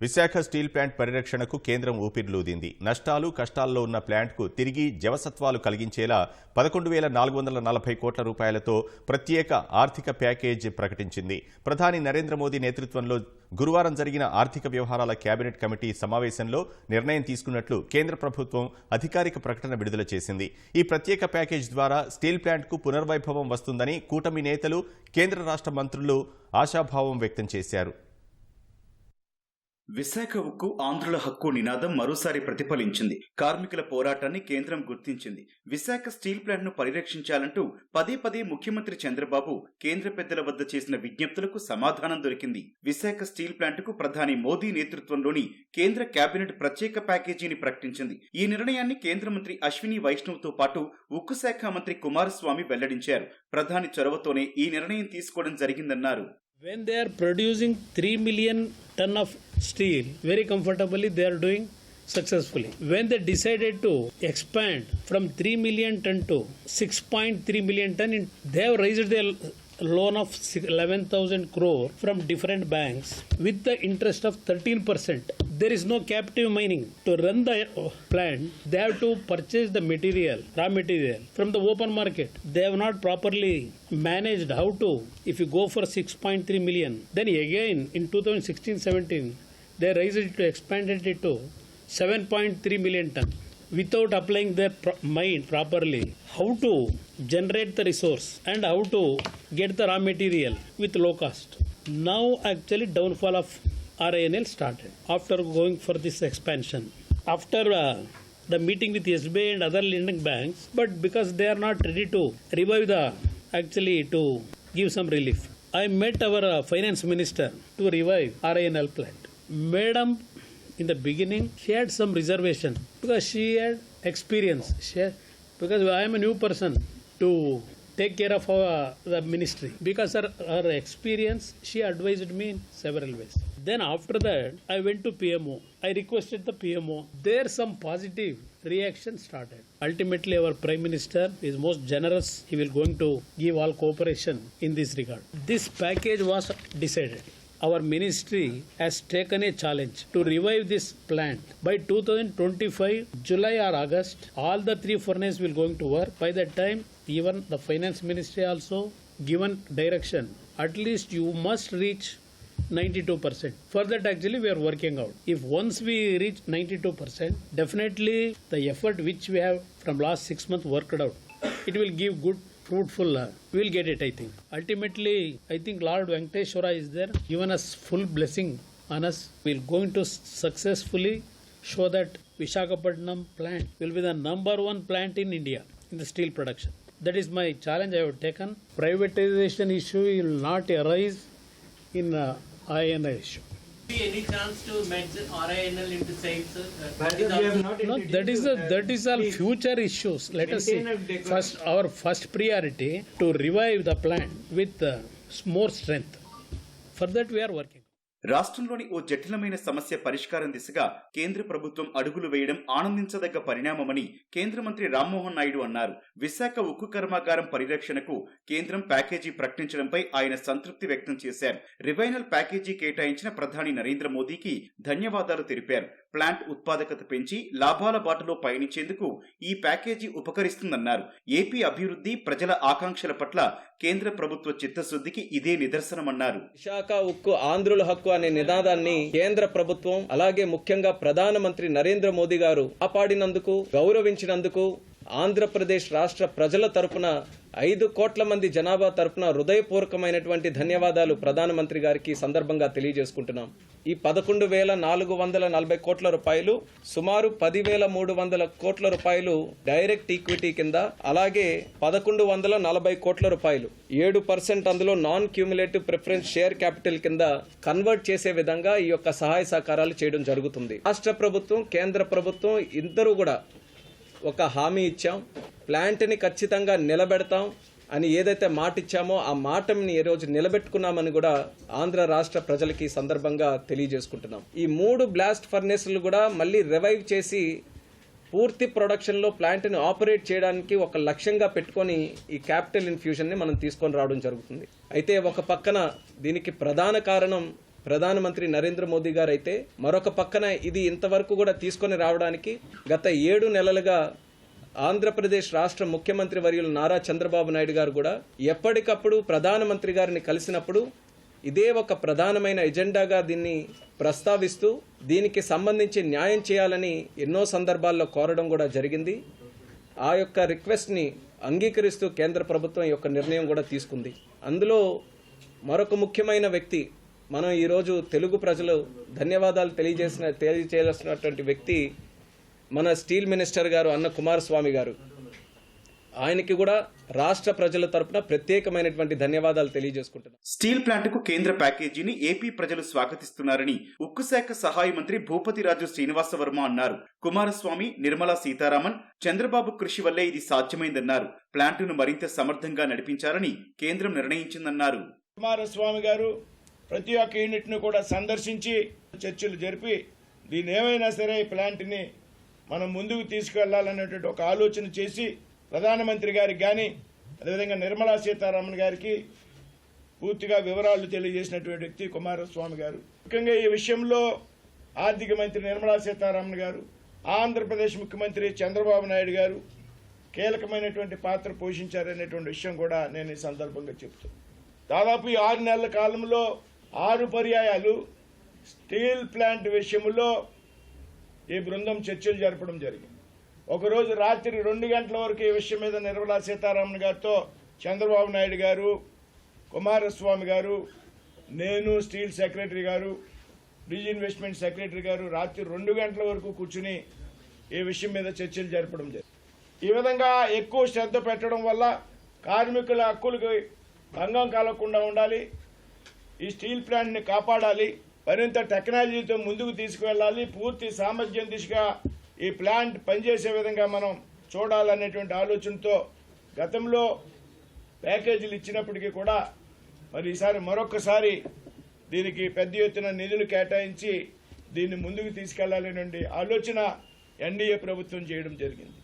Visakha steel plant పరిరక్షణకు కేంద్రం ఊపిర్లూదింది నష్టాలు కష్టాల్లో ఉన్న ప్లాంట్కు తిరిగి జవసత్వాలు కలిగించేలా పదకొండు వేల నాలుగు వందల నలభై కోట్ల రూపాయలతో ప్రత్యేక ఆర్థిక ప్యాకేజ్ ప్రకటించింది. ప్రధాని నరేంద్ర మోదీ నేతృత్వంలో గురువారం జరిగిన ఆర్థిక వ్యవహారాల కేబినెట్ కమిటీ సమావేశంలో నిర్ణయం తీసుకున్నట్లు కేంద్ర ప్రభుత్వం అధికారిక ప్రకటన విడుదల చేసింది. ఈ ప్రత్యేక ప్యాకేజ్ ద్వారా స్టీల్ ప్లాంట్కు పునర్వైభవం వస్తుందని కూటమి నేతలు కేంద్ర రాష్ట్ర మంత్రులు ఆశాభావం వ్యక్తం చేశారు. విశాఖ ఉక్కు ఆంధ్రుల హక్కు నినాదం మరోసారి ప్రతిఫలించింది. కార్మికుల పోరాటాన్ని కేంద్రం గుర్తించింది. విశాఖ స్టీల్ ప్లాంట్ను పరిరక్షించాలంటూ పదే పదే ముఖ్యమంత్రి చంద్రబాబు కేంద్ర పెద్దల వద్ద చేసిన విజ్ఞప్తులకు సమాధానం దొరికింది. విశాఖ స్టీల్ ప్లాంట్కు ప్రధాని మోదీ నేతృత్వంలోని కేంద్ర కేబినెట్ ప్రత్యేక ప్యాకేజీని ప్రకటించింది. ఈ నిర్ణయాన్ని కేంద్ర మంత్రి అశ్విని వైష్ణవ్తో పాటు ఉక్కు శాఖ మంత్రి కుమారస్వామి వెల్లడించారు. ప్రధాని చొరవతోనే ఈ నిర్ణయం తీసుకోవడం జరిగిందన్నారు. When they are producing 3 million ton of steel, very comfortably they are doing successfully. When they decided to expand from 3 million ton to 6.3 million ton, they have raised their loan of 11,000 crore from different banks with the interest of 13%. There is no captive mining. To run the uh, plant, they have to purchase the material, raw material from the open market. They have not properly managed how to. If you go for 6.3 million, then again in 2016-17, they raised it to expanded it to 7.3 million ton without applying their pro- mind properly. How to generate the resource and how to get the raw material with low cost. Now actually downfall of RINL started after going for this expansion. After uh, the meeting with SBI and other lending banks, but because they are not ready to revive the actually to give some relief. I met our uh, finance minister to revive RINL plant. Madam, in the beginning, she had some reservation because she had experience. She had, because I am a new person to take care of our, the ministry. Because her, her experience, she advised me in several ways. Then after that, I went to PMO. I requested the PMO. There some positive reaction started. Ultimately, our Prime Minister is most generous. He will going to give all cooperation in this regard. This package was decided. Our ministry has taken a challenge to revive this plant. By 2025, July or August, all the three furnaces will going to work. By that time, even the finance ministry also given direction. At least you must reach 92%. For that, actually, we are working out. If once we reach 92%, definitely the effort which we have from last six months worked out, it will give good, fruitful. Uh, we will get it, I think. Ultimately, I think Lord Venkateshwara is there, given us full blessing on us. We're going to successfully show that Visakhapatnam plant will be the number one plant in India in the steel production. That is my challenge I have taken. Privatization issue will not arise in uh, INA issue. Be any chance to merge RINL into sales? uh, But that is we have also- not No, that is a, that is all future issues. Let us see. Maintain a decor- First, our first priority to revive the plant with uh, more strength. For that, we are working. రాష్ట్రంలోని ఓ జటిలమైన సమస్య పరిష్కారం దిశగా కేంద్ర ప్రభుత్వం అడుగులు వేయడం ఆనందించదగ్గ పరిణామమని కేంద్ర మంత్రి రామ్మోహన్ నాయుడు అన్నారు. విశాఖ ఉక్కు కర్మాగారం పరిరక్షణకు కేంద్రం ప్యాకేజీ ప్రకటించడంపై ఆయన సంతృప్తి వ్యక్తం చేశారు. రివైనల్ ప్యాకేజీ కేటాయించిన ప్రధాని నరేంద్ర మోదీకి ధన్యవాదాలు తెలిపారు. ప్లాంట్ ఉత్పాదకత పెంచి లాభాల బాటలో పయనించేందుకు ఈ ప్యాకేజీ ఉపకరిస్తుందన్నారు. ఏపీ అభివృద్ధి ప్రజల ఆకాంక్షల పట్ల కేంద్ర ప్రభుత్వ చిత్తశుద్ధికి ఇదే నిదర్శనమన్నారు. విశాఖ ఉక్కు ఆంధ్రుల హక్కు అనే నినాదాన్ని కేంద్ర ప్రభుత్వం అలాగే ముఖ్యంగా ప్రధానమంత్రి నరేంద్ర మోదీ గారు కాపాడినందుకు గౌరవించినందుకు ఆంధ్రప్రదేశ్ రాష్ట్ర ప్రజల తరపున ఐదు కోట్ల మంది జనాభా తరపున హృదయపూర్వకమైనటువంటి ధన్యవాదాలు ప్రధానమంత్రి గారికి సందర్భంగా తెలియజేసుకుంటున్నాం. ఈ పదకొండు వేల నాలుగు వందల నలభై కోట్ల రూపాయలు సుమారు పదివేల మూడు వందల కోట్ల రూపాయలు డైరెక్ట్ ఈక్విటీ కింద అలాగే పదకొండు వందల నలభై కోట్ల రూపాయలు. ఏడు పర్సెంట్ అందులో non cumulative preference share capital కింద కన్వర్ట్ చేసే విధంగా ఈ యొక్క సహాయ సహకారాలు చేయడం జరుగుతుంది. రాష్ట్ర ప్రభుత్వం కేంద్ర ప్రభుత్వం ఇద్దరు కూడా ఒక హామీ ఇచ్చాం. ప్లాంట్ని ఖచ్చితంగా నిలబెడతాం. అని ఏదైతే మాట ఇచ్చామో ఆ మాటని ఈ రోజు నిలబెట్టుకున్నామని కూడా ఆంధ్ర రాష్ట్ర ప్రజలకి సందర్భంగా తెలియజేసుకుంటున్నాం. ఈ మూడు బ్లాస్ట్ ఫర్నేసులు కూడా మళ్ళీ రివైవ్ చేసి పూర్తి ప్రొడక్షన్లో ప్లాంట్ని ఆపరేట్ చేయడానికి ఒక లక్ష్యంగా పెట్టుకొని ఈ క్యాపిటల్ ఇన్ఫ్యూషన్ని మనం తీసుకొని రావడం జరుగుతుంది. అయితే ఒక పక్కన దీనికి ప్రధాన కారణం ప్రధానమంత్రి నరేంద్ర మోదీ గారు అయితే మరొక పక్కన ఇది ఇంతవరకు కూడా తీసుకొని రావడానికి గత ఏడు నెలలుగా ఆంధ్రప్రదేశ్ రాష్ట్ర ముఖ్యమంత్రి వర్యులు నారా చంద్రబాబు నాయుడు గారు కూడా ఎప్పటికప్పుడు ప్రధానమంత్రి గారిని కలిసినప్పుడు ఇదే ఒక ప్రధానమైన ఎజెండాగా దీన్ని ప్రస్తావిస్తూ దీనికి సంబంధించి న్యాయం చేయాలని ఎన్నో సందర్భాల్లో కోరడం కూడా జరిగింది. ఆ యొక్క రిక్వెస్ట్ని అంగీకరిస్తూ కేంద్ర ప్రభుత్వం యొక్క నిర్ణయం కూడా తీసుకుంది. అందులో మరొక ముఖ్యమైన వ్యక్తి మనం ఈరోజు తెలుగు ప్రజలు ధన్యవాదాలు తెలియజేసిన తెలియజేయాల్సినటువంటి వ్యక్తి మన స్టీల్ మినిస్టర్ గారు అన్న కుమారస్వామి గారు ఆయనకి కూడా రాష్ట్ర ప్రజల తరపున ప్రత్యేకమైనటువంటి ధన్యవాదాలు తెలియజేసుకుంటున్నాను స్టీల్ ప్లాంట్కు కేంద్ర ప్యాకేజీని ఏపీ ప్రజలు స్వాగతిస్తున్నారని ఉక్కు శాఖ సహాయ మంత్రి భూపతిరాజు శ్రీనివాసవర్మ అన్నారు. కుమారస్వామి నిర్మలా సీతారామన్ చంద్రబాబు కృషి వల్లే ఇది సాధ్యమైందన్నారు. ప్లాంటును మరింత సమర్థంగా నడిపించాలని కేంద్రం నిర్ణయించిందన్నారు. కుమారస్వామి గారు ప్రతి ఒక్క యూనిట్ను కూడా సందర్శించి చర్చలు జరిపి దీని ఏమైనా సరే ఈ ప్లాంట్ని మనం ముందుకు తీసుకువెళ్ళాలనేటువంటి ఒక ఆలోచన చేసి ప్రధానమంత్రి గారికి కానీ అదేవిధంగా నిర్మలా సీతారామన్ గారికి పూర్తిగా వివరాలు తెలియజేసినటువంటి వ్యక్తి కుమారస్వామి గారు. ముఖ్యంగా ఈ విషయంలో ఆర్థిక మంత్రి నిర్మలా సీతారామన్ గారు ఆంధ్రప్రదేశ్ ముఖ్యమంత్రి చంద్రబాబు నాయుడు గారు కీలకమైనటువంటి పాత్ర పోషించారనేటువంటి విషయం కూడా నేను ఈ సందర్భంగా చెప్తాను. దాదాపు ఈ ఆరు నెలల కాలంలో ఆరు పర్యాయాలు స్టీల్ ప్లాంట్ విషయంలో ఈ బృందం చర్చలు జరపడం జరిగింది. ఒకరోజు రాత్రి రెండు గంటల వరకు ఈ విషయం మీద నిర్మలా సీతారామన్ గారితో చంద్రబాబు నాయుడు గారు కుమారస్వామి గారు నేను స్టీల్ సెక్రటరీ గారు రీజ్ ఇన్వెస్ట్మెంట్ సెక్రటరీ గారు రాత్రి రెండు గంటల వరకు కూర్చుని ఈ విషయం మీద చర్చలు జరపడం జరిగింది. ఈ విధంగా ఎక్కువ శ్రద్ధ పెట్టడం వల్ల కార్మికుల హక్కులకి భంగం కలగకుండా ఉండాలి. ఈ స్టీల్ ప్లాంట్ని కాపాడాలి. మరింత టెక్నాలజీతో ముందుకు తీసుకువెళ్ళాలి. పూర్తి సామర్థ్యం దిశగా ఈ ప్లాంట్ పనిచేసే విధంగా మనం చూడాలనేటువంటి ఆలోచనతో గతంలో ప్యాకేజీలు ఇచ్చినప్పటికీ కూడా మరి ఈసారి మరొకసారి దీనికి పెద్ద ఎత్తున నిధులు కేటాయించి దీన్ని ముందుకు తీసుకెళ్ళాలనేటువంటి ఆలోచన ఎన్డీఏ ప్రభుత్వం చేయడం జరిగింది.